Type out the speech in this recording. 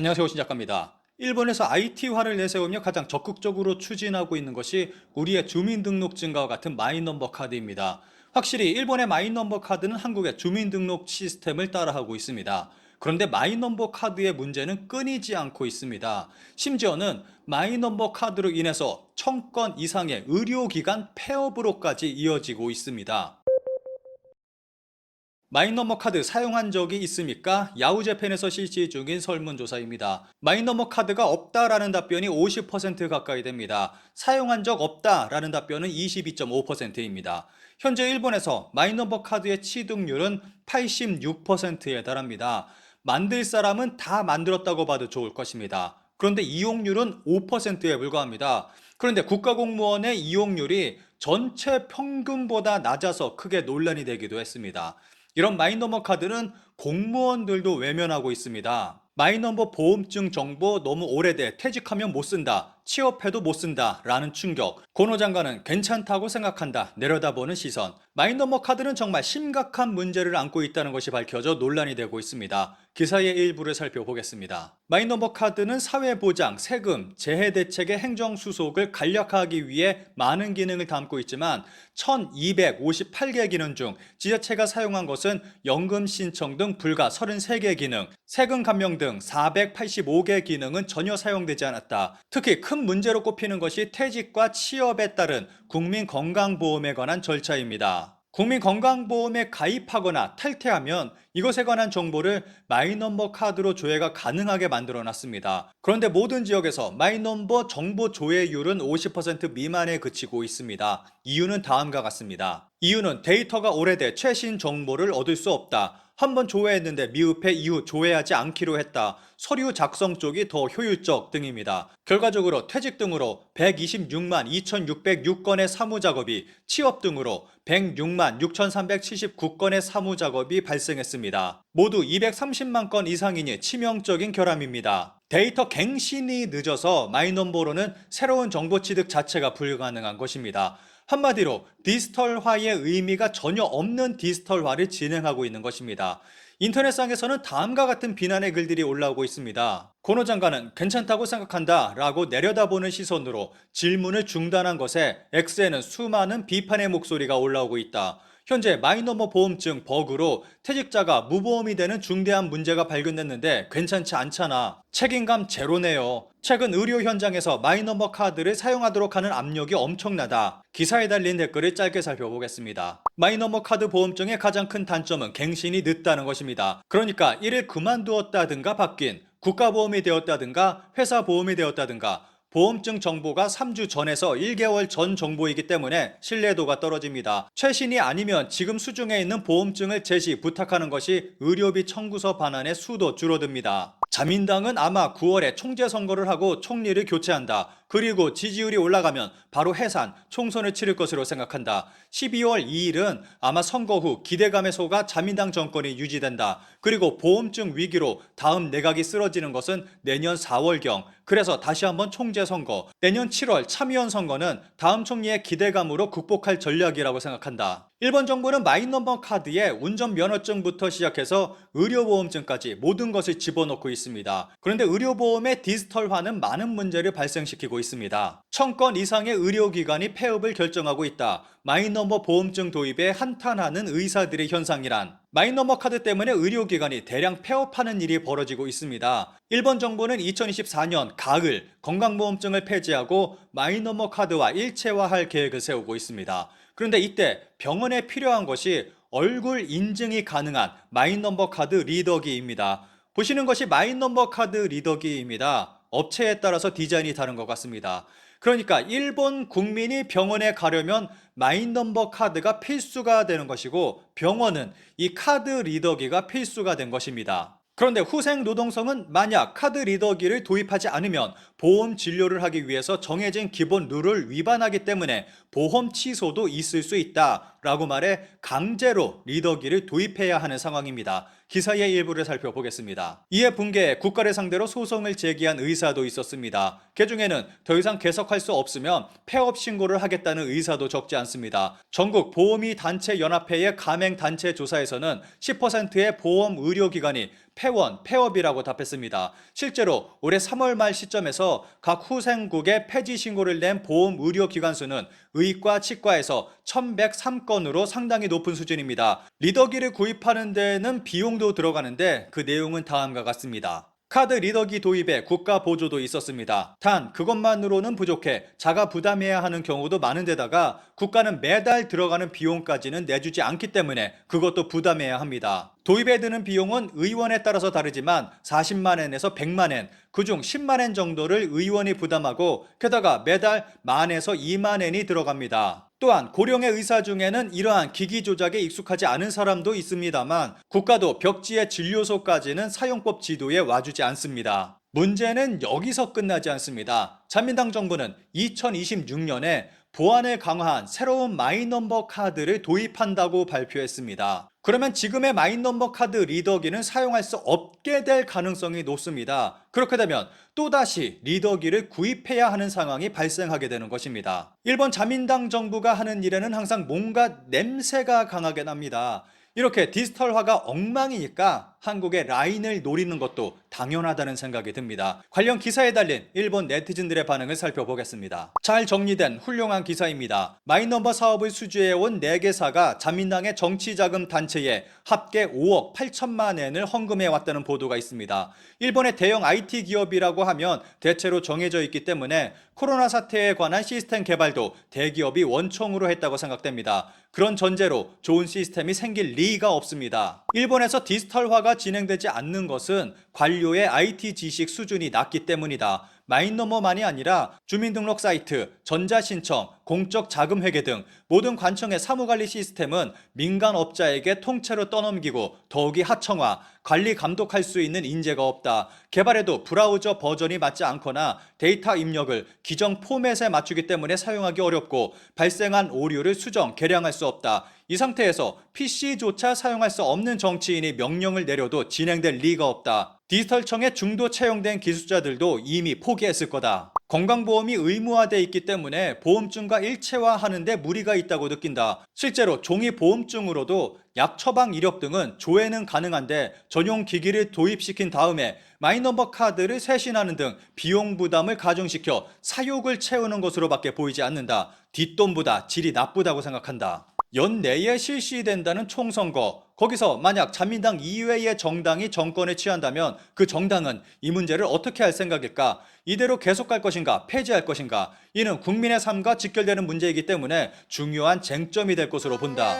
안녕하세요. 신 작가입니다. 일본에서 IT화를 내세우며 가장 적극적으로 추진하고 있는 것이 우리의 주민등록증과 같은 마이넘버 카드입니다. 확실히 일본의 마이넘버 카드는 한국의 주민등록 시스템을 따라하고 있습니다. 그런데 마이넘버 카드의 문제는 끊이지 않고 있습니다. 심지어는 마이넘버 카드로 인해서 천건 이상의 의료기관 폐업으로까지 이어지고 있습니다. 마이너머 카드 사용한 적이 있습니까? 야후재팬에서 실시 중인 설문조사입니다. 마이너머 카드가 없다라는 답변이 50% 가까이 됩니다. 사용한 적 없다라는 답변은 22.5%입니다. 현재 일본에서 마이너버 카드의 취득률은 86%에 달합니다. 만들 사람은 다 만들었다고 봐도 좋을 것입니다. 그런데 이용률은 5%에 불과합니다. 그런데 국가공무원의 이용률이 전체 평균보다 낮아서 크게 논란이 되기도 했습니다. 이런 마이너머 카드는 공무원들도 외면하고 있습니다. 마이너버 보험증 정보 너무 오래돼 퇴직하면 못 쓴다. 취업해도 못 쓴다. 라는 충격. 고노 장관은 괜찮다고 생각한다. 내려다보는 시선. 마이너머 카드는 정말 심각한 문제를 안고 있다는 것이 밝혀져 논란이 되고 있습니다. 기사의 일부를 살펴보겠습니다. 마이너버 카드는 사회보장, 세금, 재해 대책의 행정 수속을 간략화하기 위해 많은 기능을 담고 있지만 1258개 기능 중 지자체가 사용한 것은 연금 신청 등 불과 33개 기능, 세금 감면 등 485개 기능은 전혀 사용되지 않았다. 특히 큰 문제로 꼽히는 것이 퇴직과 취업에 따른 국민건강보험에 관한 절차입니다. 국민건강보험에 가입하거나 탈퇴하면 이것에 관한 정보를 마이넘버 카드로 조회가 가능하게 만들어 놨습니다. 그런데 모든 지역에서 마이넘버 정보 조회율은 50% 미만에 그치고 있습니다. 이유는 다음과 같습니다. 이유는 데이터가 오래돼 최신 정보를 얻을 수 없다. 한 번 조회했는데 미흡해 이후 조회하지 않기로 했다. 서류 작성 쪽이 더 효율적 등입니다. 결과적으로 퇴직 등으로 126만 2,606건의 사무작업이 취업 등으로 106만 6,379건의 사무작업이 발생했습니다. 모두 230만 건 이상이니 치명적인 결함입니다. 데이터 갱신이 늦어서 마이넘버로는 새로운 정보 취득 자체가 불가능한 것입니다. 한마디로 디지털화의 의미가 전혀 없는 디지털화를 진행하고 있는 것입니다. 인터넷상에서는 다음과 같은 비난의 글들이 올라오고 있습니다. 고노 장관은 괜찮다고 생각한다 라고 내려다보는 시선으로 질문을 중단한 것에 X에는 수많은 비판의 목소리가 올라오고 있다. 현재 마이너머 보험증 버그로 퇴직자가 무보험이 되는 중대한 문제가 발견됐는데 괜찮지 않잖아. 책임감 제로네요. 최근 의료 현장에서 마이너머 카드를 사용하도록 하는 압력이 엄청나다. 기사에 달린 댓글을 짧게 살펴보겠습니다. 마이너머 카드 보험증의 가장 큰 단점은 갱신이 늦다는 것입니다. 그러니까 이를 그만두었다든가 바뀐 국가보험이 되었다든가 회사 보험이 되었다든가 보험증 정보가 3주 전에서 1개월 전 정보이기 때문에 신뢰도가 떨어집니다. 최신이 아니면 지금 수중에 있는 보험증을 제시 부탁하는 것이 의료비 청구서 반환의 수도 줄어듭니다. 자민당은 아마 9월에 총재 선거를 하고 총리를 교체한다. 그리고 지지율이 올라가면 바로 해산, 총선을 치를 것으로 생각한다. 12월 2일은 아마 선거 후 기대감에 속아 자민당 정권이 유지된다. 그리고 보험증 위기로 다음 내각이 쓰러지는 것은 내년 4월경. 그래서 다시 한번 총재 선거. 내년 7월 참의원 선거는 다음 총리의 기대감으로 극복할 전략이라고 생각한다. 일본 정부는 마이넘버 카드에 운전면허증부터 시작해서 의료보험증까지 모든 것을 집어넣고 있습니다. 그런데 의료보험의 디지털화는 많은 문제를 발생시키고 있습니다. 천 건 이상의 의료기관이 폐업을 결정하고 있다. 마이너머 보험증 도입에 한탄하는 의사들의 현상이란 마이너머 카드 때문에 의료기관이 대량 폐업하는 일이 벌어지고 있습니다. 일본 정부는 2024년 가을 건강보험증을 폐지하고 마이너머 카드와 일체화할 계획을 세우고 있습니다. 그런데 이때 병원에 필요한 것이 얼굴 인증이 가능한 마이넘버 카드 리더기입니다. 보시는 것이 마이넘버 카드 리더기입니다. 업체에 따라서 디자인이 다른 것 같습니다. 그러니까 일본 국민이 병원에 가려면 마이넘버 카드가 필수가 되는 것이고 병원은 이 카드 리더기가 필수가 된 것입니다. 그런데 후생 노동성은 만약 카드 리더기를 도입하지 않으면 보험 진료를 하기 위해서 정해진 기본 룰을 위반하기 때문에 보험 취소도 있을 수 있다 라고 말해 강제로 리더기를 도입해야 하는 상황입니다. 기사의 일부를 살펴보겠습니다. 이에 붕괴해 국가를 상대로 소송을 제기한 의사도 있었습니다. 그 중에는 더 이상 계속할 수 없으면 폐업 신고를 하겠다는 의사도 적지 않습니다. 전국 보험의 단체 연합회의 가맹 단체 조사에서는 10%의 보험 의료기관이 폐원, 폐업이라고 답했습니다. 실제로 올해 3월 말 시점에서 각 후생국에 폐지 신고를 낸 보험 의료 기관 수는 의과, 치과에서 1103건으로 상당히 높은 수준입니다. 리더기를 구입하는 데는 비용도 들어가는데 그 내용은 다음과 같습니다. 카드 리더기 도입에 국가 보조도 있었습니다. 단 그것만으로는 부족해 자가 부담해야 하는 경우도 많은데다가 국가는 매달 들어가는 비용까지는 내주지 않기 때문에 그것도 부담해야 합니다. 도입에 드는 비용은 의원에 따라서 다르지만 40만엔에서 100만엔, 그중 10만엔 정도를 의원이 부담하고 게다가 매달 만에서 2만엔이 들어갑니다. 또한 고령의 의사 중에는 이러한 기기 조작에 익숙하지 않은 사람도 있습니다만 국가도 벽지의 진료소까지는 사용법 지도에 와주지 않습니다. 문제는 여기서 끝나지 않습니다. 자민당 정부는 2026년에 보안을 강화한 새로운 마이넘버 카드를 도입한다고 발표했습니다. 그러면 지금의 마이넘버 카드 리더기는 사용할 수 없게 될 가능성이 높습니다. 그렇게 되면 또다시 리더기를 구입해야 하는 상황이 발생하게 되는 것입니다. 일본 자민당 정부가 하는 일에는 항상 뭔가 냄새가 강하게 납니다. 이렇게 디지털화가 엉망이니까 한국의 라인을 노리는 것도 당연하다는 생각이 듭니다. 관련 기사에 달린 일본 네티즌들의 반응을 살펴보겠습니다. 잘 정리된 훌륭한 기사입니다. 마이넘버 사업을 수주해온 4개사가 자민당의 정치자금 단체에 합계 5억 8천만 엔을 헌금해 왔다는 보도가 있습니다. 일본의 대형 IT 기업이라고 하면 대체로 정해져 있기 때문에 코로나 사태에 관한 시스템 개발도 대기업이 원총으로 했다고 생각됩니다. 그런 전제로 좋은 시스템이 생길 리가 없습니다. 일본에서 디지털화가 진행되지 않는 것은 관료의 IT 지식 수준이 낮기 때문이다. 마인너머만이 아니라 주민등록 사이트, 전자신청, 공적 자금 회계 등 모든 관청의 사무관리 시스템은 민간 업자에게 통째로 떠넘기고 더욱이 하청화, 관리 감독할 수 있는 인재가 없다. 개발에도 브라우저 버전이 맞지 않거나 데이터 입력을 기정 포맷에 맞추기 때문에 사용하기 어렵고 발생한 오류를 수정, 개량할 수 없다. 이 상태에서 PC조차 사용할 수 없는 정치인이 명령을 내려도 진행될 리가 없다. 디지털청에 중도 채용된 기술자들도 이미 포기했을 거다. 건강보험이 의무화돼 있기 때문에 보험증과 일체화하는데 무리가 있다고 느낀다. 실제로 종이 보험증으로도 약 처방 이력 등은 조회는 가능한데 전용 기기를 도입시킨 다음에 마이넘버 카드를 쇄신하는 등 비용 부담을 가중시켜 사욕을 채우는 것으로밖에 보이지 않는다. 뒷돈보다 질이 나쁘다고 생각한다. 연내에 실시된다는 총선거. 거기서 만약 자민당 이외의 정당이 정권에 취한다면 그 정당은 이 문제를 어떻게 할 생각일까? 이대로 계속 갈 것인가? 폐지할 것인가? 이는 국민의 삶과 직결되는 문제이기 때문에 중요한 쟁점이 될 것으로 본다.